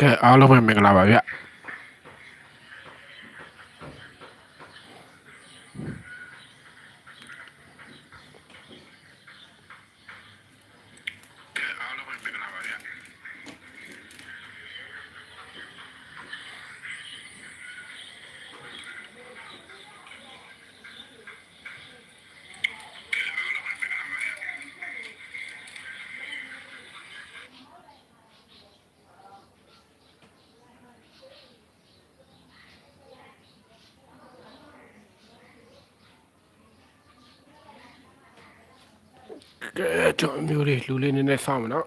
ကဲအားလုံးပဲမင်္ဂလာပါဗျကဲအားလုံးပဲမင်္ဂလာပါဗျ ကဲကျွန်တော်မျိုး လေးလူလေးနည်းနည်းစောင့်မနော်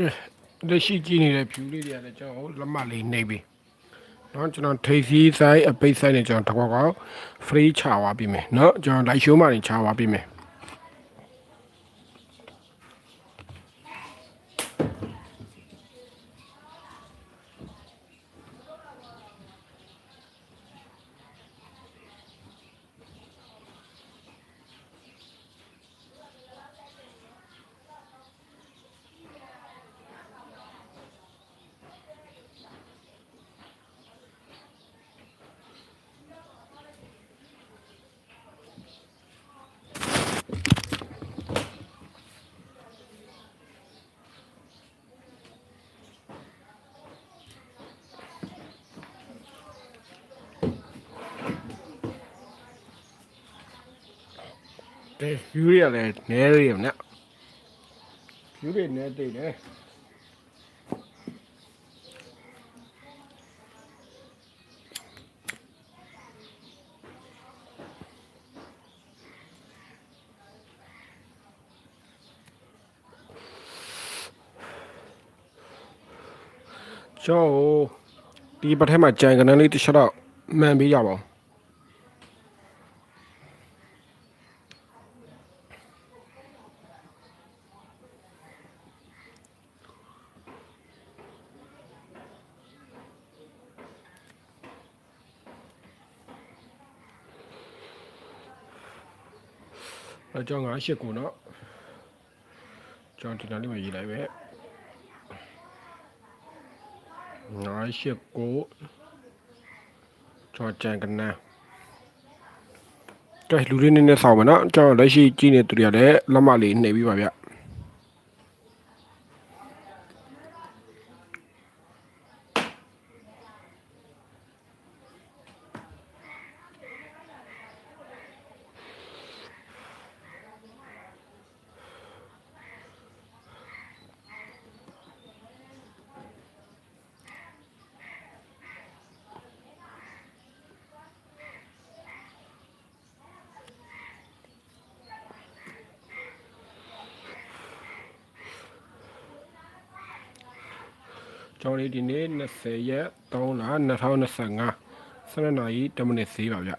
ကဲ လက်ရှိကြည့်နေတဲ့ view လေးတွေကလည်းကျွန်တော်လက်မလေးနှိပ်ပြီเนาะကျွန်တော်ထိပ်စီးဆိုင်အပိတ်ဆိုင်နဲ့ကျွန်တော်တစ်ခေါက်ကောက် free ချသွားပြီမယ်เนาะကျွန်တော် live show မှာနေချသွားပြီမယ် ကဲ view တွေကလည်းနည်းသေးတယ်နော် view တွေနည်းသေးတယ်ကျောင်းဒီပထမကြံကနန်းလေးတစ်ချက်တော့မှန်ပေးကြပါဦး အ ကြောင်းငါရှစ်ကိုနော်ကျွန်တော်ဒီနားလေးမှာရေးလိုက်ပဲငါရှစ်ကိုကျွန်တော်ကြံကနန်းကဲလူလေးနည်းနည်းဆောင်းမယ်နော်ကျွန်တော်လက်ရှိကြည့်နေသူတွေကလည်းလက်မလေးနှိပ်ပြီးပါဗျ ကျွန်တော်လေးဒီနေ့20ရက်3လ 2025 12နာရီ10မိနစ်သေးပါဗျ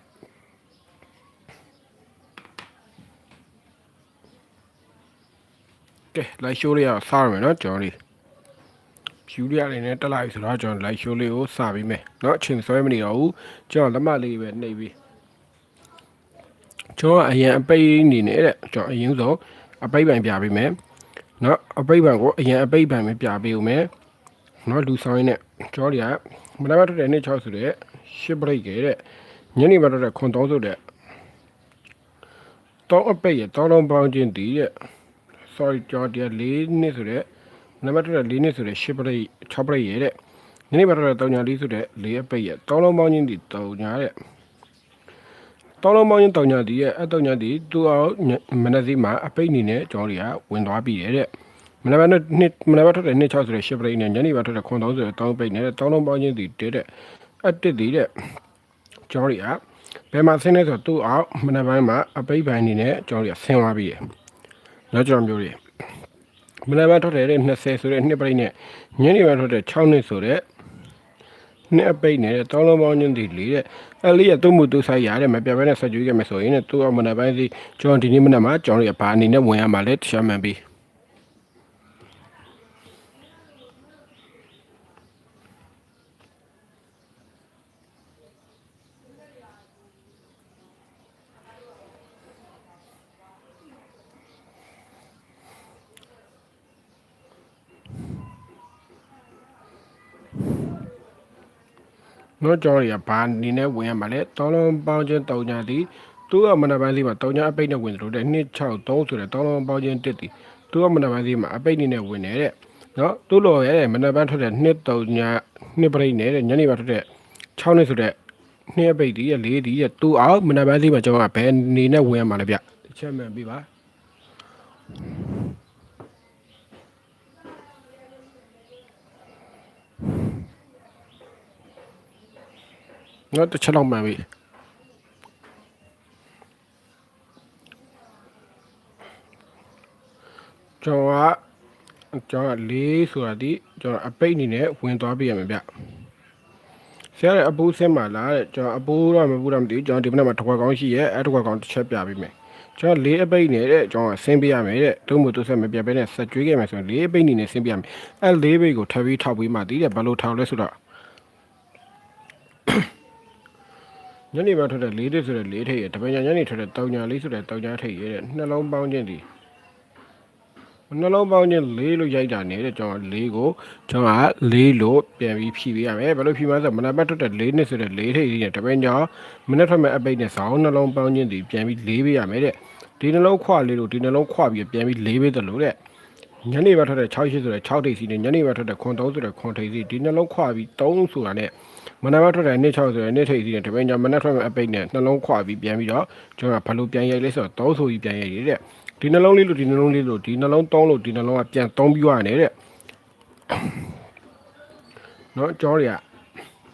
ကဲ live show လေးရစားရမယ်နော်ကျွန်တော်လေး view လေးအနေနဲ့တက်လာပြီဆိုတော့ကျွန်တော် live show လေးကိုစပြီးမယ်เนาะအချိန်ဆွဲမနေတော့ဘူးကျွန်တော်လက်မလေးပဲနှိပ်ပြီးကျွန်တော်အရင်အပိတ်နေနေတဲ့ကျွန်တော်အရင်ဆုံးအပိတ်ပံပြပေးမယ်เนาะအပိတ်ပံကိုအရင်အပိတ်ပံပဲပြပေးဦးမယ်เนาะလူဆောင်ရင်းနဲ့ကျွန်တော်တွေက မနက်ဘက်ထွက်တဲ့နေ့6ဆိုတဲ့10 break ရဲ့တဲ့ညနေဘက်ထွက်တဲ့ခွန်3ဆိုတဲ့တောင်းအပိတ်ရဲ့တောင်းလုံးပေါင်းခြင်းတည်ရဲ့ sorry ကျွန်တော်တရား၄နှစ်ဆိုတဲ့နံပါတ်ထွက်တဲ့၄နှစ်ဆိုတဲ့10 break 6 break ရဲ့တဲ့ညနေဘက်ထွက်တဲ့3ညာ၄ဆိုတဲ့၄အပိတ်ရဲ့တောင်းလုံးပေါင်းခြင်းတည်3ညာတဲ့တောင်းလုံးပေါင်းခြင်း3ညာတည်ရဲ့အ3ညာတည်သူအောင်မနက်စီမှာအပိတ်အနေနဲ့ကျွန်တော်တွေကဝင်သွားပြီတဲ့ မနက်ဘက်နှစ်မနက်ဘက်ထွက်တဲ့နှစ်6ဆိုတဲ့10 break နဲ့ညနေဘက်ထွက်တဲ့ခွန်3ဆိုတဲ့3ပိတ်နဲ့တောင်းလုံးပေါင်းခြင်းတည်တဲ့တဲ့အတစ်တည်တဲ့ကျွန်တော်တွေကဘယ်မှာဆင်းလဲဆိုတော့သူ့အောင်မနက်ပိုင်းမှာအပိတ်ပိုင်းအနေနဲ့ကျွန်တော်တွေကဆင်းသွားပြီရဲ့နောက်ကျွန်တော်မျိုးတွေမနက်ပိုင်းထွက်တဲ့20ဆိုတဲ့နှစ်ပိတ်နဲ့ညနေပိုင်းထွက်တဲ့6နှစ်ဆိုတဲ့နှစ်အပိတ်နဲ့တောင်းလုံးပေါင်းချင်းဒီလေးတဲ့အဲ့လေးရသူ့မှုသူဆိုင်ရတဲ့မပြတ်ဘဲနဲ့ဆက်ကြွေးခဲ့မယ်ဆိုရင်သူ့အမနက်ပိုင်းစီကျွန်တော်ဒီနေ့မနက်မှာကျွန်တော်ရဘာအနေနဲ့ဝင်ရမှာလဲတခြားမှန်ပြီး နော်ကြော်ရဘာအနေနဲ့ဝင်ရမှာလဲတောင်းလုံးပေါင်းချင်းတုံညာသည်သူ့အမနက်ပိုင်းစီမှာတုံညာအပိတ်နဲ့ဝင်တယ်လို့တဲ့263ဆိုတဲ့တောင်းလုံးပေါင်းချင်းတစ်သည်သူ့အမနက်ပိုင်းစီမှာအပိတ်နေနဲ့ဝင်နေတဲ့နော်သူ့လိုရဲ့မနက်ပိုင်းထွက်တဲ့2တုံညာ2ပရိတ်နဲ့ညနေပိုင်းထွက်တဲ့6နှစ်ဆိုတဲ့2အပိတ်ဒီရဲ့4ဒီရဲ့သူ့အောင်မနက်ပိုင်းစီမှာကျွန်တော်ကဘယ်အနေနဲ့ဝင်ရမှာလဲဗျတစ်ချက်မှန်ပြီပါ နော်တစ်ချက်လောက်မှန်ပြီကျွန်တော်ကကျွန်တော်ကလေးဆိုတာဒီကျွန်တော်အပိတ်အနေနဲ့ဝင်သွားပြရမယ်ဗျဆရာရဲ့အပူးဆင်းပါလားတဲ့ကျွန်တော်အပူးတော့မပူးတော့မသိဘူးကျွန်တော်ဒီမနေ့မှာတစ်ခွက်ကောင်းရှိရဲ့အဲ့တစ်ခွက်ကောင်းတစ်ချက်ပြပေးမယ်ကျွန်တော်လေးအပိတ်နေတဲ့ကျွန်တော်ဆင်းပြရမယ်တဲ့သုံးမှုသူဆက်မပြပဲနဲ့ဆက်ကျွေးခဲ့မယ်ဆိုရင်လေးအပိတ်အနေနဲ့ဆင်းပြရမယ်အဲ့လေးပိတ်ကိုထပ်ပြီးထောက်ပြီးမှတည်တယ်ဘယ်လိုထောက်လဲဆိုတော့ ညနေပိုင်းထွက်တဲ့လေးတစ်ဆိုတဲ့လေးထိပ်ရဲ့တပင်ညာညနေထွက်တဲ့တောင်ညာလေးဆိုတဲ့တောင်ညာထိပ်ရဲ့တဲ့နှလုံးပေါင်းခြင်းဒီနှလုံးပေါင်းချင်း၄လို့ရိုက်တာနေတဲ့ကျွန်တော်၄ကိုကျွန်တော်က၄လို့ပြန်ပြီးဖြည့်ပေးရမယ်ဘယ်လိုဖြည့်မလဲဆိုတော့မနက်ဘက်ထွက်တဲ့၄နှစ်ဆိုတဲ့၄ထိပ်ကြီးနဲ့တပင်းကြောင်မနက်ထွက်မဲ့အပိတ်နဲ့ဆောင်းနှလုံးပေါင်းချင်းဒီပြန်ပြီး၄ပေးရမယ်တဲ့ဒီနှလုံးခွလေးလို့ဒီနှလုံးခွပြီးပြန်ပြီး၄ပေးတယ်လို့တဲ့ ညနေဘက်ထွက်တဲ့6ရှိဆိုတဲ့6ထိပ်စီနဲ့ညနေဘက်ထွက်တဲ့ခွန်3ဆိုတဲ့ခွန်ထိပ်စီဒီနှလုံးခွပြီး3ဆိုတာနဲ့မနက်ဘက်ထွက်တဲ့နှစ်6ဆိုတဲ့နှစ်ထိပ်စီနဲ့တပင်းကြောင်မနက်ထွက်မဲ့အပိတ်နဲ့နှလုံးခွပြီးပြန်ပြီးတော့ကျွန်တော်ကဘယ်လိုပြန်ရိုက်လဲဆိုတော့3ဆိုပြီးပြန်ရိုက်ရတဲ့ဒီနှလုံးလေးလို့ဒီနှလုံးလေးလို့ဒီနှလုံးသုံးလို့ဒီနှလုံးကပြန်သုံးပြီးရနေတဲ့နော်ကြောတွေက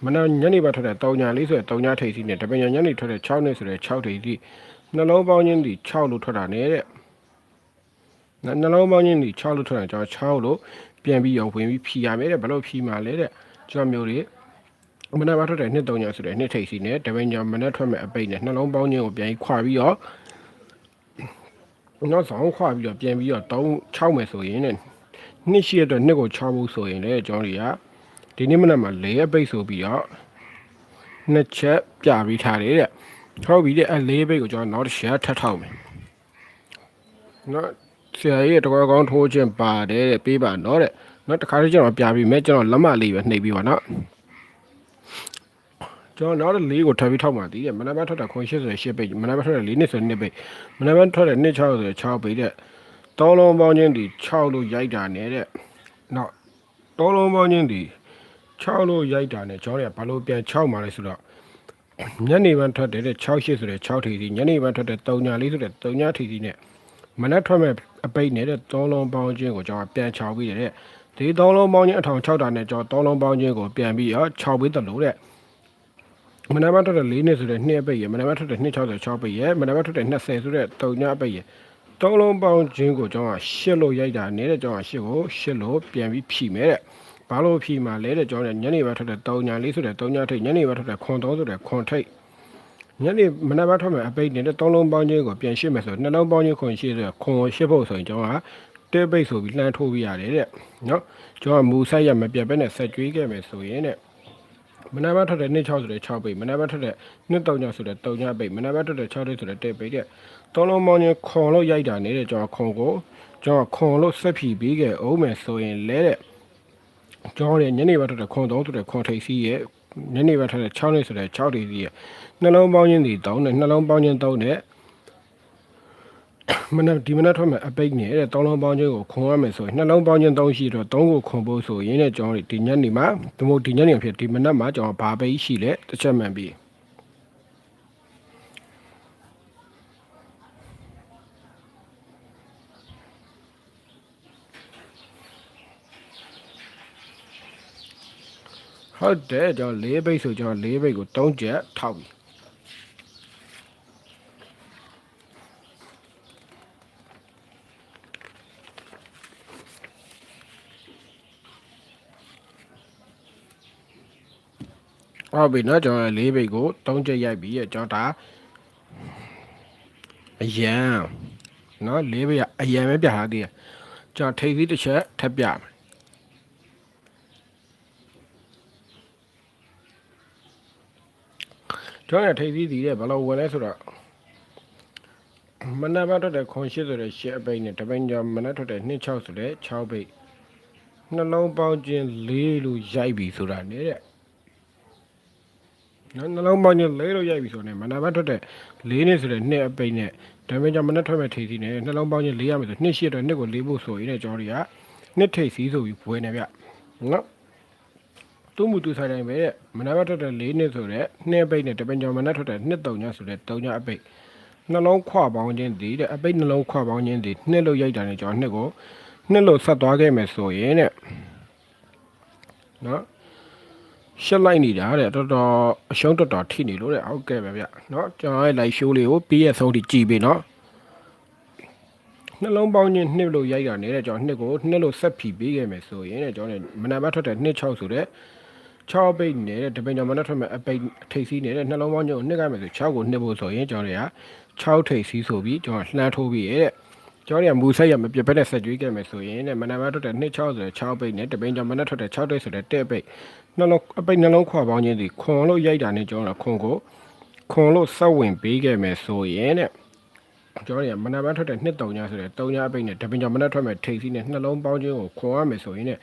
မနက်ညနေဘက်ထွက်တဲ့တောင်ညာလေးဆိုတဲ့တောင်ညာထိပ်စီနဲ့တပင်ညာညနေထွက်တဲ့6နှစ်ဆိုတဲ့6ထိပ်စီနှလုံးပေါင်းချင်းဒီ6လို့ထွက်တာနေတဲ့ နှလုံးပေါင်းချင်းဒီ6လို့ထွက်တာကျွန်တော်6လို့ပြန်ပြီးရောဝင်ပြီးဖြီရမယ်တဲ့ဘယ်လိုဖြီမှာလဲတဲ့ကျွန်တော်မျိုးတွေမနက်ဘက်ထွက်တဲ့နှစ်တောင်ညာဆိုတဲ့နှစ်ထိပ်စီနဲ့တပင်ညာမနက်ထွက်မဲ့အပိတ်နဲ့နှလုံးပေါင်းချင်းကိုပြန်ပြီးခွာပြီးတော့နောက်ဆောင်ခွာပြီးတော့ပြန်ပြီးတော့တောင်း6မယ်ဆိုရင်တဲ့နှစ်ရှိရတဲ့နှစ်ကို6ဖို့ဆိုရင်လည်းကျွန်တော်တွေကဒီနေ့မနက်မှာ၄အပိတ်ဆိုပြီးတော့နှစ်ချက်ပြပြီးထားတယ်တဲ့ဟုတ်ပြီတဲ့အဲ၄ပိတ်ကိုကျွန်တော်နောက်တစ်ချက်ထပ်ထောက်မယ်နော် ဆရာကြီးတကွာကောင်းထိုးခြင်းပါတယ်တဲ့ပေးပါနော်တဲ့နော်တခါတည်းကျွန်တော်ပြပြီးမယ်ကျွန်တော်လက်မလေးပဲနှိပ်ပြီးပါနော်ကျွန်တော်နောက်တဲ့လေးကိုထပ်ပြီးထောက်မှတည်တယ်မနက်ပိုင်းထွက်တာခွန်80ဆိုရှစ်ပိတ်မနက်ပိုင်းထွက်တာ၄နှစ်ဆိုနှစ်ပိတ်မနက်ပိုင်းထွက်တဲ့နှစ်6ဆို6ပိတ်တဲ့တောင်းလုံးပေါင်းချင်းဒီ6လို့ရိုက်တာနဲ့တဲ့နောက်တောင်းလုံးပေါင်းချင်းဒီ6လို့ရိုက်တာနဲ့ကျွန်တော်တွေကဘာလို့ပြန်6มาလဲဆိုတော့ညနေပိုင်းထွက်တဲ့6 8ဆိုတဲ့6ထီစီညနေပိုင်းထွက်တဲ့3ညာလေးဆိုတဲ့3ညာထီစီနဲ့မနက်ထွက်မဲ့ အပိတ်နေတဲ့တောင်းလုံးပေါင်းချင်းကိုကျွန်တော်ပြန်6ပြီးတဲ့ဒီတောင်းလုံးပေါင်းချင်းအထောင်6တာနဲ့ကျွန်တော်တောင်းလုံးပေါင်းချင်းကိုပြန်ပြီးတော့6ပြီးတလို့တဲ့မနက်ဘက်ထွက်တဲ့၄နှစ်ဆိုတဲ့နှစ်ပိတ်ရယ်မနက်ဘက်ထွက်တဲ့266ပိတ်ရယ်မနက်ဘက်ထွက်တဲ့20ဆိုတဲ့3ညပိတ်ရယ်သုံးလုံးပေါင်းခြင်းကိုကျွန်တော်ကရှစ်လို့ရိုက်တာနေတဲ့ကျွန်တော်ကရှစ်ကိုရှစ်လို့ပြန်ပြီးဖြီမယ်တဲ့ဘာလို့ဖြီမှာလဲတဲ့ကျွန်တော်ညနေဘက်ထွက်တဲ့3ညလေးဆိုတဲ့3ညထိတ်ညနေဘက်ထွက်တဲ့ခွန်3ဆိုတဲ့ခွန်ထိတ် ညနေမနက်ဘက်ထွက်မဲ့အပိတ်နေတဲ့သုံးလုံးပေါင်းခြင်းကိုပြန်ရှစ်မယ်ဆိုနှလုံးပေါင်းခြင်းခွန်ရှစ်ဆိုခွန်ရှစ်ဖို့ဆိုရင်ကျွန်တော်ကတဲပိတ်ဆိုပြီးလှမ်းထိုးပြရတယ်တဲ့နော်ကျွန်တော်မူဆိုင်ရမပြတ်ပဲနဲ့ဆက်ကျွေးခဲ့မယ်ဆိုရင်တဲ့မနက်ဘက်ထွက်တဲ့2 6ဆိုတဲ့6ပိတ်မနက်ဘက်ထွက်တဲ့2 3ညဆိုတဲ့3ညပိတ်မနက်ဘက်ထွက်တဲ့6တိတ်ဆိုတဲ့1ပိတ်တဲ့သုံးလုံးပေါင်းချင်းခွန်လို့ရိုက်တာနေတဲ့ကျွန်တော်ခွန်ကိုကျွန်တော်ခွန်လို့ဆက်ဖြီပေးခဲ့အောင်မယ်ဆိုရင်လဲတဲ့ကျွန်တော်ရဲ့ညနေဘက်ထွက်တဲ့ခွန်3ဆိုတဲ့ခွန်ထိပ်စီးရဲ့ ညနေဘက်ထွက်တဲ့6နေဆိုတဲ့6ထိပ်စီးရဲ့နှလုံးပေါင်းချင်းဒီ3နဲ့နှလုံးပေါင်းချင်း3နဲ့မနက်ဒီမနက်ထွက်မဲ့အပိတ်နေတဲ့သုံးလုံးပေါင်းချင်းကိုခွန်ရမယ်ဆိုရင်နှလုံးပေါင်းချင်း3ရှိတော့3ကိုခွန်ဖို့ဆိုရင်လည်းကျွန်တော်ဒီညနေမှာဒီမို့ဒီညနေဖြစ်ဒီမနက်မှာကျွန်တော်ဘာပိတ်ရှိလဲတစ်ချက်မှန်ပြီ ဟုတ်တယ်ကျွန်တော်၄ဘိတ်ဆိုကျွန်တော်၄ဘိတ်ကို၃ချက်ထောက်ပြီဟုတ်ပြီနော်ကျွန်တော်၄ဘိတ်ကို၃ချက်ရိုက်ပြီးရကျွန်တော်ဒါအရန်နော်၄ဘိတ်ကအရန်ပဲပြထားသေးတယ်ကျွန်တော်ထိပ်သီးတစ်ချက်ထပ်ပြမယ် တော်ရထိပ်သီးတည်တဲ့ဘယ်လိုဝင်လဲဆိုတော့မနက်ဘက်ထွက်တဲ့ခွန်ရှိဆိုတဲ့ရှစ်အပိတ်နဲ့တပိန်ကြောင့်မနက်ထွက်တဲ့26ဆိုတဲ့6ပိတ်နှလုံးပေါင်းခြင်း၄လို့ရိုက်ပြီဆိုတာနေတဲ့နော်နှလုံးပေါင်းခြင်း၄လို့ရိုက်ပြီဆိုတော့မနက်ဘက်ထွက်တဲ့၄နဲ့ဆိုတဲ့နှစ်အပိတ်နဲ့တပိန်ကြောင့်မနက်ထွက်မဲ့ထိပ်သီးနဲ့နှလုံးပေါင်းခြင်း၄ရမယ်ဆိုနှစ်ရှိအတွက်နှစ်ကို၄ဖို့ဆိုရင်လည်းကျွန်တော်တွေကနှစ်ထိပ်စီးဆိုပြီးဘွယ်နေဗျနော် သူ့မူသူဆိုင်တိုင်းပဲတဲ့မနက်ဘက်ထွက်တဲ့၄နှစ်ဆိုတဲ့နှစ်အပိတ်နဲ့တပင်ကျော်မနက်ထွက်တဲ့နှစ်တုံညဆိုတဲ့တုံညအပိတ်နှလုံးခွပေါင်းခြင်းဒီတဲ့အပိတ်နှလုံးခွပေါင်းခြင်းဒီနှစ်လို့ရိုက်တာနဲ့ကျွန်တော်နှစ်ကိုနှစ်လို့ဆက်သွားခဲ့မယ်ဆိုရင်တဲ့နော်ရှက်လိုက်နေတာတဲ့တော်တော်အရှုံးတော်တော်ထိနေလို့တဲ့ဟုတ်ကဲ့ပဲဗျနော်ကျွန်တော်ရဲ့ live show လေးကိုပြီးရဆုံးထိကြည်ပြီနော်နှလုံးပေါင်းခြင်းနှစ်လို့ရိုက်တာနေတဲ့ကျွန်တော်နှစ်ကိုနှစ်လို့ဆက်ဖြီပေးခဲ့မယ်ဆိုရင်တဲ့ကျွန်တော်မနက်ဘက်ထွက်တဲ့နှစ်6ဆိုတဲ့ 6ပိတ်နေတဲ့တပင်ကျော်မနက်ထွက်မဲ့အပိတ်ထိပ်စီးနေတဲ့နှလုံးပေါင်းခြင်းကိုနှစ်ကမယ်ဆို6ကိုနှစ်ဖို့ဆိုရင်ကျွန်တော်တွေက6ထိပ်စီးဆိုပြီးကျွန်တော်လှမ်းထိုးပြီးရဲ့တဲ့ကျွန်တော်တွေကမူဆက်ရမပြတ်ဘက်နဲ့ဆက်ကြွေးခဲ့မယ်ဆိုရင်တဲ့မနက်ဘက်ထွက်တဲ့နှစ်6ဆိုတဲ့6ပိတ်နဲ့တပင်ကျော်မနက်ထွက်တဲ့6တိတ်ဆိုတဲ့တဲ့ပိတ်နှလုံးအပိတ်နှလုံးခွာပေါင်းခြင်းဒီခွန်လို့ရိုက်တာနဲ့ကျွန်တော်ခွန်ကိုခွန်လို့ဆက်ဝင်ပေးခဲ့မယ်ဆိုရင်တဲ့ကျွန်တော်တွေကမနက်ပိုင်းထွက်တဲ့နှစ်တုံညာဆိုတဲ့တုံညာအပိတ်နဲ့တပင်ကြောင့်မနက်ထွက်မဲ့ထိပ်စီးနဲ့နှလုံးပေါင်းခြင်းကိုခွန်ရမယ်ဆိုရင်ね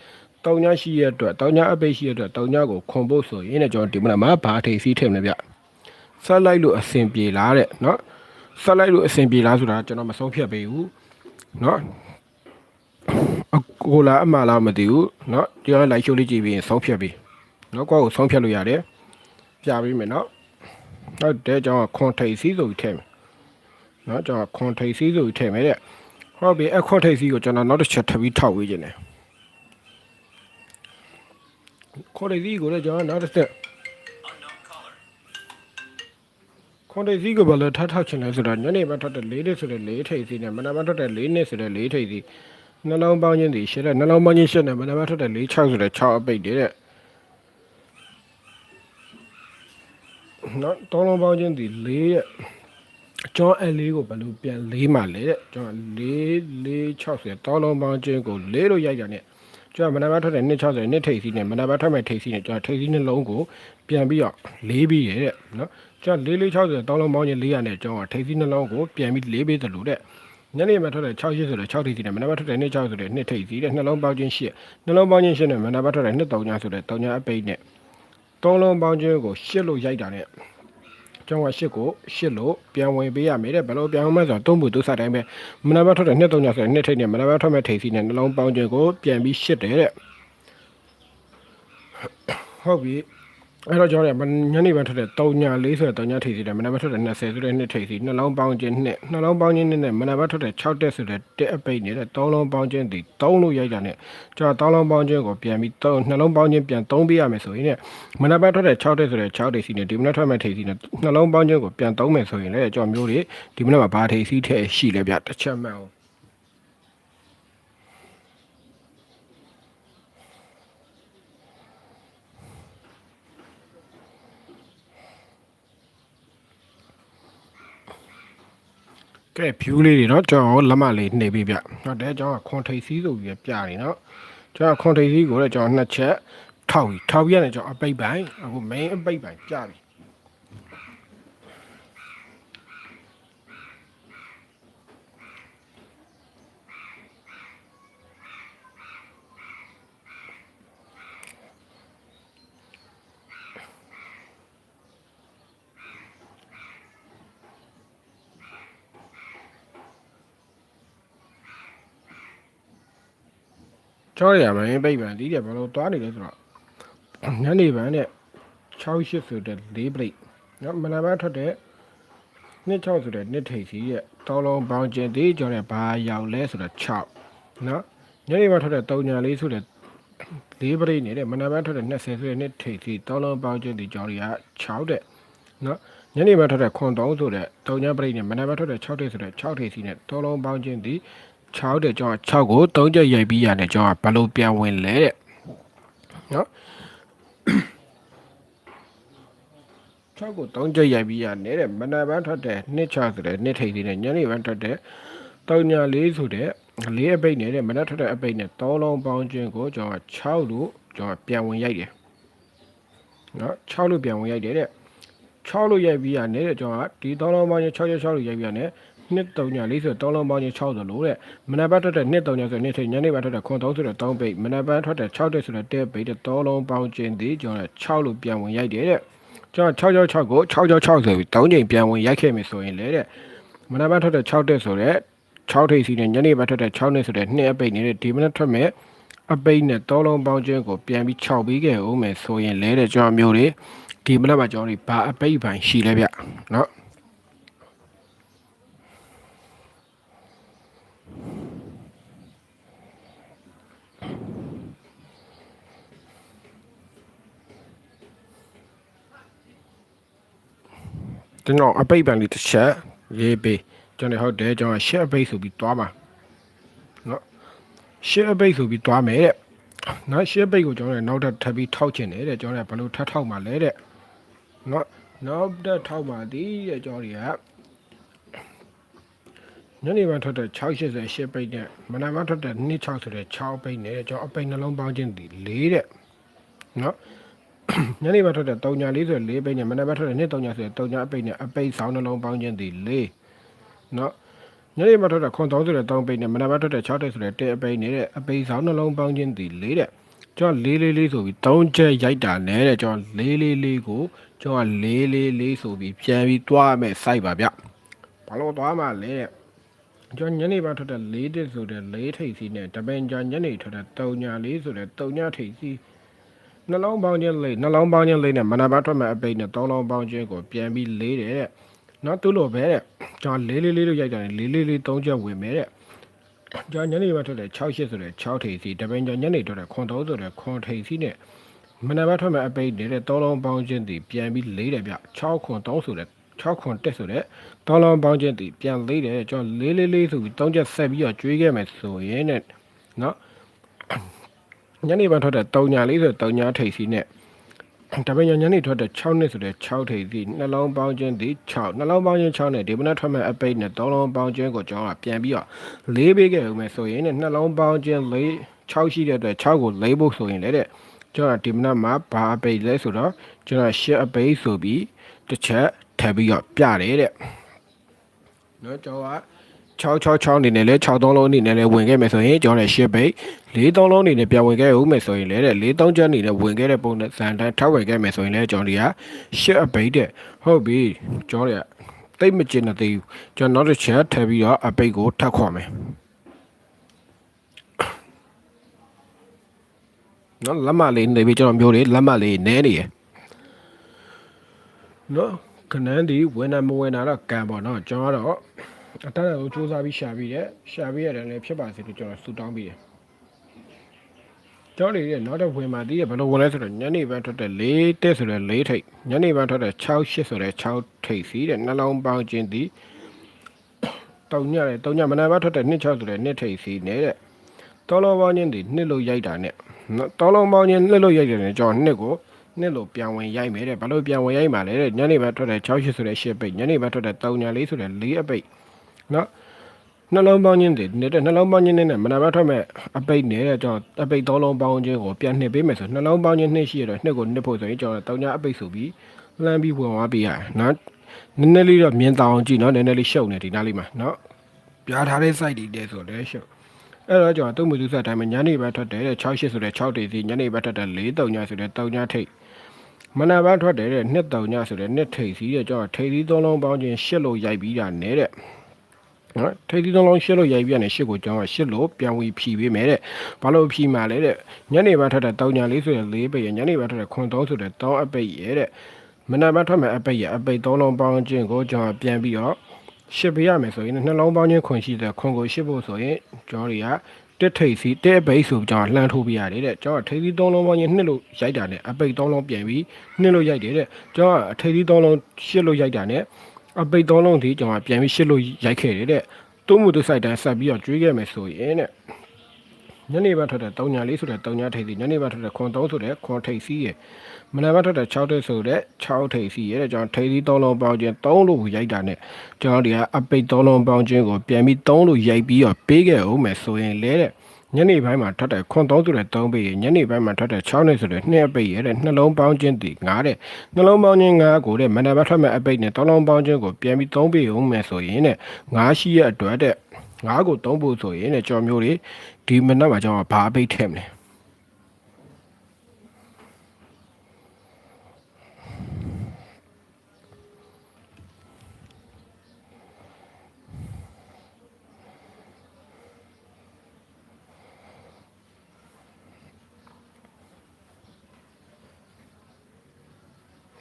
တောင်ညာရှိရတဲ့အတွက်တောင်ညာအပိတ်ရှိရတဲ့အတွက်တောင်ညာကိုခွန်ဖို့ဆိုရင်လည်းကျွန်တော်ဒီမနက်မှာဘာထိပ်စီးထည့်မလဲဗျဆက်လိုက်လို့အဆင်ပြေလားတဲ့နော်ဆက်လိုက်လို့အဆင်ပြေလားဆိုတာကျွန်တော်မဆုံးဖြတ်ပေးဘူးနော်အကိုလာအမလာမသိဘူးနော်ကျွန်တော်လိုက်ရှုပ်လေးကြည့်ပြီးဆုံးဖြတ်ပြီးနော်ကိုယ့်ကိုဆုံးဖြတ်လို့ရတယ်ပြပေးမယ်နော်ဟုတ်တယ်ကျွန်တော်ခွန်ထိပ်စီးဆိုပြီးထည့်မယ်နော်ကျွန်တော်ခွန်ထိပ်စီးဆိုပြီးထည့်မယ်တဲ့ဟုတ်ပြီအခွန်ထိပ်စီးကိုကျွန်တော်နောက်တစ်ချက်ထပ်ပြီးထောက်ဝေးခြင်းတယ် ခွန်ထိပ်စီးကိုလည်းကျွန်တော်နောက်တစ်ချက်ခွန်ထိပ်စီးကိုဘယ်လိုထပ်ထောက်ချင်လဲဆိုတော့ညနေပိုင်းထွက်တဲ့၄နှစ်ဆိုတဲ့၄ထိပ်စီးနဲ့မနက်ပိုင်းထွက်တဲ့၄နှစ်ဆိုတဲ့၄ထိပ်စီးနှလုံးပေါင်းခြင်းဒီရှစ်တဲ့နှလုံးပေါင်းခြင်းရှစ်နဲ့မနက်ပိုင်းထွက်တဲ့၄6ဆိုတဲ့6အပိတ်တည်းတဲ့နော်တောင်းလုံးပေါင်းခြင်းဒီ၄ရဲ့ကျွန်တော်အဲ့လေးကိုဘယ်လိုပြန်လေးမှလဲတဲ့ကျွန်တော်လေးလေး60တောင်းလုံးပေါင်းခြင်းကိုလေးလို့ရိုက်တာ ਨੇ ကျွန်တော်မနက်ပိုင်းထွက်တဲ့260နှစ်ထိပ်စီးနဲ့မနက်ပိုင်းထွက်မဲ့ထိပ်စီးနဲ့ကျွန်တော်ထိပ်စီးနှလုံးကိုပြန်ပြီးတော့လေးပြီးရတဲ့နော်ကျွန်တော်လေးလေး60တောင်းလုံးပေါင်းခြင်း400နဲ့ကျွန်တော်ထိပ်စီးနှလုံးကိုပြန်ပြီးလေးပြီးသလိုတဲ့ညနေမှာထွက်တဲ့680ဆိုတဲ့6ထိပ်စီးနဲ့မနက်ပိုင်းထွက်တဲ့260ဆိုတဲ့2ထိပ်စီးတဲ့နှလုံးပေါင်းခြင်း8နှလုံးပေါင်းခြင်း8နဲ့မနက်ပိုင်းထွက်တဲ့2တုံညာဆိုတဲ့တုံညာအပိတ်နဲ့တောင်းလုံးပေါင်းခြင်းကို8လို့ရိုက်တာ ਨੇ ကျောင်းကရှစ်ကိုရှစ်လို့ပြန်ဝင်ပေးရမယ်တဲ့ဘယ်လိုပြန်ဝင်မလဲဆိုတော့သုံးဖို့သူစားတိုင်းပဲမနက်ဘက်ထွက်တဲ့နှစ်သုံးညဆိုတဲ့နှစ်ထိပ်နဲ့မနက်ဘက်ထွက်မဲ့ထိပ်စီနဲ့နှလုံးပေါင်းခြင်းကိုပြန်ပြီးရှစ်တယ်တဲ့ဟုတ်ပြီ အဲ့တော့ကျွန်တော်တို့ညနေပိုင်းထွက်တဲ့3ည4ဆိုတဲ့3ညထိပ်စီနဲ့မနက်ဘက်ထွက်တဲ့20ဆိုတဲ့နှစ်ထိပ်စီနှလုံးပေါင်းခြင်းနှစ်နှလုံးပေါင်းခြင်းနှစ်နဲ့မနက်ဘက်ထွက်တဲ့6တက်ဆိုတဲ့တက်အပိတ်နေတဲ့3လုံးပေါင်းခြင်းဒီ3လို့ရိုက်တာနဲ့ကျွန်တော်3လုံးပေါင်းခြင်းကိုပြန်ပြီး3နှလုံးပေါင်းခြင်းပြန်3ပေးရမယ်ဆိုရင်ねမနက်ဘက်ထွက်တဲ့6တက်ဆိုတဲ့6ထိပ်စီနဲ့ဒီမနက်ထွက်မဲ့ထိပ်စီနဲ့နှလုံးပေါင်းခြင်းကိုပြန်3မယ်ဆိုရင်လည်းကျွန်တော်မျိုးတွေဒီမနက်မှာဘာထိပ်စီထဲရှိလဲဗျတစ်ချက်မှန်အောင် ကဲ view လေးတွေနော်ကျွန်တော်လက်မလေးနှိပ်ပြီးပြဟုတ်တယ်ကျွန်တော်ခွန်ထိပ်စည်းဆိုပြီးပြနေနော်ကျွန်တော်ခွန်ထိပ်စည်းကိုလည်းကျွန်တော်နှစ်ချက်ထောက်ပြီးထောက်ပြီးရတယ်ကျွန်တော်အပိတ်ပိုင်းအခု main အပိတ်ပိုင်းပြပြီး ကျော်ရရမယ်ပိတ်ပန်ဒီတဲ့ဘယ်လိုသွားနေလဲဆိုတော့ညနေပန်နဲ့68ဆိုတဲ့၄ပလိတ်နော်မနက်ပိုင်းထွက်တဲ့26ဆိုတဲ့နှစ်ထိပ်စီရဲ့တောင်းလုံးပေါင်းကျင်သေးကျော်တဲ့ဘာရောက်လဲဆိုတော့6နော်ညနေပိုင်းထွက်တဲ့3ညာလေးဆိုတဲ့၄ပလိတ်နေတဲ့မနက်ပိုင်းထွက်တဲ့20ဆိုတဲ့နှစ်ထိပ်စီတောင်းလုံးပေါင်းကျင်ဒီကျော်တွေက6တဲ့နော်ညနေပိုင်းထွက်တဲ့ခွန်3ဆိုတဲ့3ညာပလိတ်နဲ့မနက်ပိုင်းထွက်တဲ့6ထိပ်ဆိုတဲ့6ထိပ်စီနဲ့တောင်းလုံးပေါင်းကျင်ဒီ 6တဲ့ကျွန်တော်6ကို3ချက်ရိုက်ပြီးရတယ်ကျွန်တော်ဘယ်လိုပြန်ဝင်လဲတဲ့နော်6ကို3ချက်ရိုက်ပြီးရနေတဲ့မနက်ပိုင်းထွက်တဲ့နှစ်ချဆိုတဲ့နှစ်ထိပ်သေးနဲ့ညနေပိုင်းထွက်တဲ့3ညာ4ဆိုတဲ့လေးအပိတ်နေတဲ့မနက်ထွက်တဲ့အပိတ်နဲ့3လုံးပေါင်းခြင်းကိုကျွန်တော်6လို့ကျွန်တော်ပြန်ဝင်ရိုက်တယ်နော်6လို့ပြန်ဝင်ရိုက်တယ်တဲ့6လို့ရိုက်ပြီးရနေတဲ့ကျွန်တော်ကဒီ3လုံးပေါင်းခြင်း6ချက်6လို့ရိုက်ပြီးရနေ နှစ်3ညာ4ဆို3လုံးပေါင်းခြင်း6ဆိုလို့တဲ့မနက်ပိုင်းထွက်တဲ့နှစ်3ညာဆိုနှစ်ထိပ်ညနေပိုင်းထွက်တဲ့ခွန်3ဆိုတဲ့3ပိတ်မနက်ပိုင်းထွက်တဲ့6တဲ့ဆိုတဲ့တဲ့ပိတ်တဲ့3လုံးပေါင်းခြင်းဒီကျွန်တော်6လို့ပြန်ဝင်ရိုက်တယ်တဲ့ ကျွန်တော်666ကို666ဆိုပြီး3ချိန်ပြန်ဝင်ရိုက်ခဲ့မယ်ဆိုရင်လေတဲ့မနက်ပိုင်းထွက်တဲ့6တက်ဆိုတဲ့6ထိပ်စီနဲ့ညနေပိုင်းထွက်တဲ့6နဲ့ဆိုတဲ့2အပိတ်နေတဲ့ဒီမနက်ထွက်မဲ့အပိတ်နဲ့တောလုံးပေါင်းခြင်းကိုပြန်ပြီး6ပြီးခဲ့ဦးမယ်ဆိုရင်လေတဲ့ကျွန်တော်မျိုးတွေဒီမနက်မှာကျွန်တော်တွေဘာအပိတ်ပိုင်းရှိလဲဗျเนาะ ကျွန်တော်အပိတ်ပံလေးတစ်ချက်ရေးပေးကျွန်တော်ဟုတ်တယ်ကျွန်တော်ရှက်အပိတ်ဆိုပြီးသွားမှာเนาะရှက်အပိတ်ဆိုပြီးသွားမယ်တဲ့เนาะရှက်အပိတ်ကိုကျွန်တော်လည်းနောက်ထပ်ထပ်ပြီးထောက်ချင်တယ်တဲ့ကျွန်တော်လည်းဘယ်လိုထပ်ထောက်မှာလဲတဲ့เนาะနောက်ထပ်ထောက်မှာဒီတဲ့ကျွန်တော်တွေက ညနေပိုင်းထွက်တဲ့688ပိတ်နဲ့မနက်ပိုင်းထွက်တဲ့26ဆိုတဲ့6ပိတ်နဲ့ကျွန်တော်အပိတ်နှလုံးပေါင်းခြင်းဒီ၄တဲ့နော်ညနေပိုင်းထွက်တဲ့3ညာ4ဆိုတဲ့4ပိတ်နဲ့မနက်ပိုင်းထွက်တဲ့2 3ညာဆိုတဲ့3ညာအပိတ်နဲ့အပိတ်ဆောင်းနှလုံးပေါင်းခြင်းဒီ၄နော်ညနေပိုင်းထွက်တဲ့ခွန်3ဆိုတဲ့3ပိတ်နဲ့မနက်ပိုင်းထွက်တဲ့6တိတ်ဆိုတဲ့1အပိတ်နဲ့အပိတ်ဆောင်းနှလုံးပေါင်းခြင်းဒီ၄တဲ့ကျော်လေးလေးလေးဆိုပြီး၃ချက်ရိုက်တာနဲ့တဲ့ကျော်လေးလေးလေးကိုကျော်လေးလေးလေးဆိုပြီးပြန်ပြီးသွားမယ်စိုက်ပါဗျ။ဘာလို့သွားမှာလဲတဲ့ ကျွန်တော်ညနေဘက်ထွက်တဲ့4တက်ဆိုတဲ့4ထိပ်စီနဲ့တပင်ကြာညနေထွက်တဲ့3ညာ4ဆိုတဲ့3ညာထိပ်စီနှလုံးပေါင်းခြင်းလေးနှလုံးပေါင်းခြင်းလေးနဲ့မနက်ဘထွက်မဲ့အပိတ်နဲ့သုံးလုံးပေါင်းခြင်းကိုပြန်ပြီးလေးတယ်တဲ့နော်သူ့လိုပဲတဲ့ကျွန်တော်လေးလေးလေးလို့ရိုက်တာလေးလေးလေးသုံးချက်ဝင်မယ်တဲ့ကျွန်တော်ညနေဘထွက်တဲ့6 8ဆိုတဲ့6ထိပ်စီတပင်ကျော်ညနေထွက်တဲ့ခွန်3ဆိုတဲ့ခွန်ထိပ်စီနဲ့မနက်ဘထွက်မဲ့အပိတ်နဲ့သုံးလုံးပေါင်းခြင်းတည်ပြန်ပြီးလေးတယ်ဗျ6ခွန်3ဆိုတဲ့ 6ခွန်တက်ဆိုတဲ့သုံးလုံးပေါင်းခြင်းတည်ပြန်လေးတယ်ကျွန်တော်လေးလေးလေးဆိုပြီးသုံးချက်ဆက်ပြီးတော့ကျွေးခဲ့မယ်ဆိုရင်တဲ့နော်ညနေပိုင်းထွက်တဲ့3ညာလေးဆို3ညာထိပ်စီနဲ့တပင်ညာညနေထွက်တဲ့6နှစ်ဆိုတဲ့6ထိပ်စီနှလုံးပေါင်းခြင်းဒီ6နှလုံးပေါင်းခြင်း6နဲ့ဒီမနက်ထွက်မဲ့အပိတ်နဲ့3လုံးပေါင်းခြင်းကိုကျွန်တော်ကပြန်ပြီးတော့၄ပေးခဲ့ဦးမယ်ဆိုရင်နဲ့နှလုံးပေါင်းခြင်း၄6ရှိတဲ့အတွက်6ကို၄ဖို့ဆိုရင်လည်းတဲ့ကျွန်တော်ဒီမနက်မှာဘာအပိတ်လဲဆိုတော့ကျွန်တော်ရှစ်အပိတ်ဆိုပြီးတစ်ချက် ထပ်ပြီးတော့ပြတယ်တဲ့နော်ကျွန်တော်က666အနေနဲ့လဲ63လုံးအနေနဲ့လဲဝင်ခဲ့မယ်ဆိုရင်ကျွန်တော်လည်း10ပိတ်43လုံးအနေနဲ့ပြန်ဝင်ခဲ့ဦးမယ်ဆိုရင်လည်းတဲ့43ချက်အနေနဲ့ဝင်ခဲ့တဲ့ပုံနဲ့ဇန်တန်းထောက်ဝင်ခဲ့မယ်ဆိုရင်လည်းကျွန်တော်တွေက10အပိတ်တဲ့ဟုတ်ပြီကျွန်တော်တွေကတိတ်မကျင်တဲ့သေးဘူးကျွန်တော်နောက်တစ်ချက်ထပ်ပြီးတော့အပိတ်ကိုထပ်ခွာမယ်နော်လက်မလေးနေပြီးကျွန်တော်မျိုးလေးလက်မလေးနဲနေရယ်နော် ခဏန်းဒီဝင်နာမဝင်နာတော့ကံပေါ့နော်ကျွန်တော်ကတော့အတတ်အကိုစူးစမ်းပြီးရှာပြီးတယ်ရှာပြီးရတယ်လည်းဖြစ်ပါစေလို့ကျွန်တော်ဆူတောင်းပြီးတယ်ကျောင်းလေးရဲ့နောက်တစ်ဝင်မှာဒီရဲ့ဘယ်လိုဝင်လဲဆိုတော့ညနေပိုင်းထွက်တဲ့၄တက်ဆိုတဲ့၄ထိပ်ညနေပိုင်းထွက်တဲ့6 8ဆိုတဲ့6ထိပ်စီတဲ့နှလုံးပေါင်းခြင်းဒီတောင်ညတဲ့တောင်ညမနက်ပိုင်းထွက်တဲ့2 6ဆိုတဲ့2ထိပ်စီနေတဲ့တောလုံးပေါင်းခြင်းဒီနှစ်လို့ရိုက်တာနဲ့တောလုံးပေါင်းခြင်းနှစ်လို့ရိုက်တယ်နဲ့ကျွန်တော်နှစ်ကို နှစ်လို့ပြန်ဝင်ရိုက်မယ်တဲ့ဘာလို့ပြန်ဝင်ရိုက်မှာလဲတဲ့ညနေပိုင်းထွက်တဲ့6 8ဆိုတဲ့10ပိတ်ညနေပိုင်းထွက်တဲ့3ည4ဆိုတဲ့4အပိတ်နော်နှလုံးပေါင်းခြင်းတွေနေတဲ့နှလုံးပေါင်းခြင်းနဲ့မနာမထွက်မဲ့အပိတ်နေတဲ့ကျွန်တော်အပိတ်သုံးလုံးပေါင်းခြင်းကိုပြန်နှစ်ပေးမယ်ဆိုနှလုံးပေါင်းခြင်းနှစ်ရှိရတော့နှစ်ကိုနှစ်ဖို့ဆိုရင်ကျွန်တော်တောင်ညာအပိတ်ဆိုပြီးလမ်းပြီးဝင်သွားပေးရတယ်နော်နည်းနည်းလေးတော့မြင်တောင်ကြည့်နော်နည်းနည်းလေးရှုပ်နေဒီနားလေးမှာနော်ပြားထားတဲ့ site တွေတဲ့ဆိုတော့ရှုပ်အဲ့တော့ကျွန်တော်တုံးမသူဆက်တိုင်းမှာညနေပိုင်းထွက်တယ်တဲ့6 8ဆိုတဲ့6တေးစီညနေပိုင်းထွက်တဲ့4တုံညာဆိုတဲ့တုံညာထိတ် မနက်ပိုင်းထွက်တယ်တဲ့နှစ်တုံညာဆိုတဲ့နှစ်ထိတ်စီတဲ့ကျွန်တော်ထိတ်သီးသုံးလုံးပေါင်းခြင်းရှစ်လို့ရိုက်ပြီးတာနဲ့တဲ့နော်ထိပ်သီးသုံးလုံးရှစ်လို့ရိုက်ပြနေရှစ်ကိုကျွန်တော်ရှစ်လို့ပြန်ဝီဖြီပေးမယ်တဲ့ဘာလို့ဖြီမှာလဲတဲ့ညနေပိုင်းထွက်တဲ့တောင်ညာလေးဆိုရင်၄ပိတ်ရညနေပိုင်းထွက်တဲ့ခွန်သုံးဆိုတဲ့တောင်းအပိတ်ရဲတဲ့မနက်ပိုင်းထွက်မဲ့အပိတ်ရအပိတ်သုံးလုံးပေါင်းခြင်းကိုကျွန်တော်ပြန်ပြီးတော့ရှစ်ပေးရမယ်ဆိုရင်နှလုံးပေါင်းခြင်းခွန်ရှိတဲ့ခွန်ကိုရှစ်ဖို့ဆိုရင်ကျွန်တော်တွေက တက်ထိပ်စီတက်ပိတ်ဆိုကျွန်တော်လှမ်းထိုးပြရတယ်တဲ့ကျွန်တော်ထိပ်သီးသုံးလုံးပေါင်းခြင်းနှစ်လို့ရိုက်တာနဲ့အပိတ်သုံးလုံးပြန်ပြီးနှစ်လို့ရိုက်တယ်တဲ့ကျွန်တော်အထိပ်သီးသုံးလုံးရှစ်လို့ရိုက်တာနဲ့အပိတ်သုံးလုံးဒီကျွန်တော်ပြန်ပြီးရှစ်လို့ရိုက်ခဲ့တယ်တဲ့တိုးမှုတို့စိုက်တန်းဆက်ပြီးတော့ကျွေးခဲ့မယ်ဆိုရင်တဲ့ ညနေဘက်ထွက်တဲ့3ညာလေးဆိုတဲ့3ညာထိပ်စီညနေဘက်ထွက်တဲ့ခွန်3ဆိုတဲ့ခွန်ထိပ်စီရယ်မနက်ဘက်ထွက်တဲ့6ထိပ်ဆိုတဲ့6ထိပ်စီရယ်တဲ့ကျွန်တော်ထိပ်စီ3လုံးပေါင်းခြင်း3လို့ရိုက်တာနဲ့ကျွန်တော်ဒီကအပိတ်3လုံးပေါင်းခြင်းကိုပြန်ပြီး3လို့ရိုက်ပြီးတော့ပေးခဲ့အောင်မယ်ဆိုရင်လေတဲ့ညနေပိုင်းမှာထွက်တဲ့ခွန်3ဆိုတဲ့3ပိတ်ရယ်ညနေပိုင်းမှာထွက်တဲ့6နဲ့ဆိုတဲ့2ပိတ်ရယ်တဲ့နှလုံးပေါင်းခြင်းဒီ9တဲ့နှလုံးပေါင်းခြင်း9ကိုတဲ့မနက်ဘက်ထွက်မဲ့အပိတ်နဲ့3လုံးပေါင်းခြင်းကိုပြန်ပြီး3ပိတ်အောင်မယ်ဆိုရင်တဲ့9ရှိရဲ့အတွက်တဲ့ ငါးကိုသုံးဖို့ဆိုရင်တဲ့ကြော်မျိုးတွေဒီမနက်မှာကျွန်တော်ဘာအပိတ်ထည့်မလဲ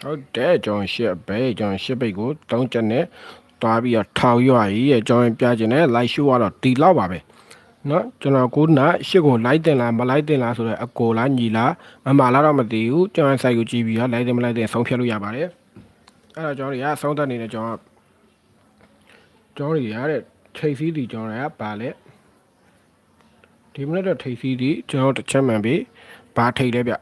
ဟုတ်တယ်ကျွန်တော်ရှစ်ဘဲကျွန်တော်ရှစ်ပိတ်ကိုတုံးချက်နဲ့ တွားပြီးတော့ထောင်ရွာကြီးရဲ့ကျွန်တော်ပြချင်တယ်လိုက်ရှိုးကတော့ဒီလောက်ပါပဲเนาะကျွန်တော်ကိုနာရှစ်ကိုလိုက်တင်လားမလိုက်တင်လားဆိုတော့အကိုလားညီလားမမလားတော့မသိဘူးကျွန်တော် site ကိုကြည့်ပြီးတော့လိုက်တင်မလိုက်တင်ဆုံးဖြတ်လို့ရပါတယ်အဲ့တော့ကျွန်တော်တွေကဆုံးသက်နေတဲ့ကျွန်တော်ကျွန်တော်တွေရတဲ့ထိတ်စည်းတီကျွန်တော်တွေကပါလဲဒီမနေ့တော့ထိတ်စည်းတီကျွန်တော်တစ်ချက်မှန်ပြီဘာထိတ်လဲဗျ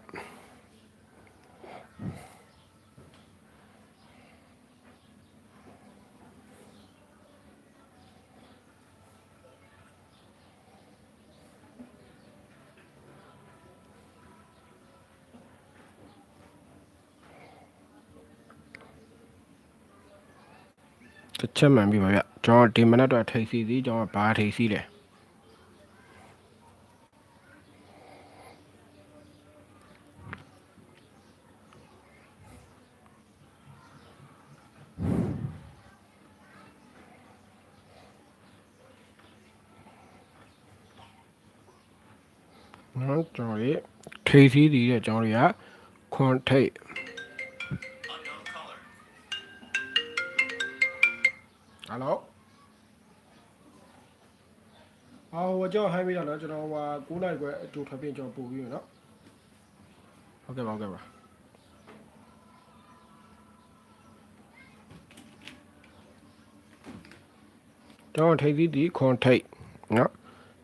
ချက်မှန်ပြီပါဗျကျွန်တော်ဒီမနက်တော့ထိတ်စီစီကျွန်တော်ဘာထိတ်စီလဲနော်ကျွန်တော်ဒီထိတ်စီစီတဲ့ကျွန်တော်တွေကခွန်ထိတ် ဟယ်လိုအော်ဟိုကျွန်တော်ဟိုင်းပြီးတော့နော်ကျွန်တော်ဟို9နိုင်ခွဲအတူထွက်ပြင်ကျွန်တော်ပို့ပြီးရနော်ဟုတ်ကဲ့ပါဟုတ်ကဲ့ပါကျွန်တော်ထိပ်သီးဒီခွန်ထိတ်နော်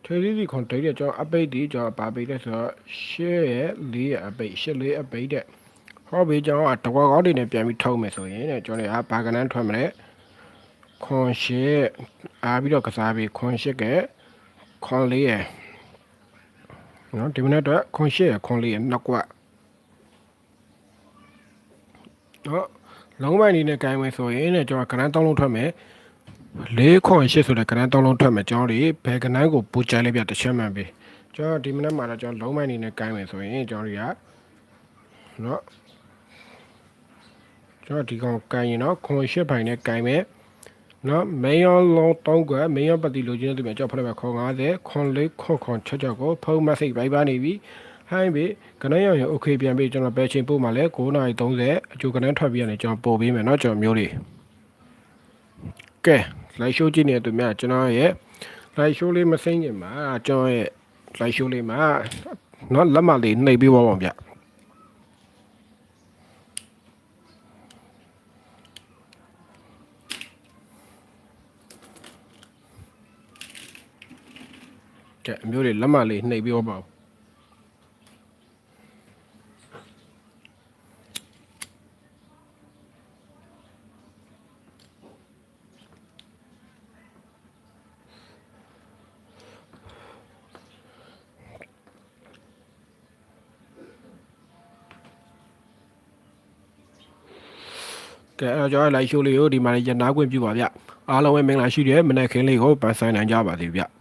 ထိပ်သီးဒီခွန်ထိတ်တဲ့ကျွန်တော်အပိတ်ဒီကျွန်တော်ပါပိတ်တဲ့ဆိုတော့ရှဲရဲ့လေးရဲ့အပိတ်ရှစ်လေးအပိတ်တဲ့ဟောပြီးကျွန်တော်ကတကွာကောင်းတွေနဲ့ပြန်ပြီးထုတ်မယ်ဆိုရင်တဲ့ကျွန်တော်ကဘာကနန်းထွက်မလဲ ခွန်ရှစ်အားပြီးတော့ကစားပြီးခွန်ရှစ်ကခွန်လေးရယ်နော်ဒီမနေ့တော့ခွန်ရှစ်ရယ်ခွန်လေးရယ်နှစ်ကွက်နော်လုံးပိုင်းနေနဲ့ကိုင်းမယ်ဆိုရင်တဲ့ကျွန်တော်ကဏ္ဍ၃လုံးထွက်မယ်လေးခွန်ရှစ်ဆိုတဲ့ကဏ္ဍ၃လုံးထွက်မယ်ကျွန်တော်ဒီဘယ်ကဏ္ဍကိုပူချလိုက်ပြတစ်ချက်မှန်ပြီကျွန်တော်ဒီမနေ့မှာတော့ကျွန်တော်လုံးပိုင်းနေနဲ့ကိုင်းမယ်ဆိုရင်ကျွန်တော်တွေကနော်ကျွန်တော်ဒီကောင်ကိုင်းရင်တော့ခွန်ရှစ်ပိုင်းနဲ့ကိုင်းမယ် နော်မေယောလုံးတောင်းကွယ်မေယောပတိလိုချင်တဲ့သူများကြောက်ဖက်မဲ့ခေါ်90ခွန်လေးခွန်ခွန်ချက်ချက်ကိုဖုန်းမက်ဆေ့ဘိုင်ပါနေပြီဟိုင်းပြီကနန်းရောင်ရโอเคပြန်ပြီကျွန်တော်ဘယ်ချိန်ပို့မှလဲ9:30အကျိုးကနန်းထွက်ပြီးရတယ်ကျွန်တော်ပို့ပေးမယ်เนาะကျွန်တော်မျိုးလေးကဲလိုက်ရှိုးကြည့်နေတဲ့သူများကျွန်တော်ရဲ့လိုက်ရှိုးလေးမစိမ့်ခင်မှာကျွန်တော်ရဲ့လိုက်ရှိုးလေးမှာเนาะလက်မလေးနှိပ်ပြီးပါပါဗျ ကဲအမျိုးလေးလက်မလေးနှိပ်ပြီးပါပါကဲအဲ့တော့ကျွန်တော်လိုက်ရှိုးလေးကိုဒီမှာရနာခွင့်ပြုပါဗျအားလုံးပဲမင်္ဂလာရှိတယ်မနေ့ခင်းလေးကိုပန်းဆိုင်နိုင်ကြပါစေဗျ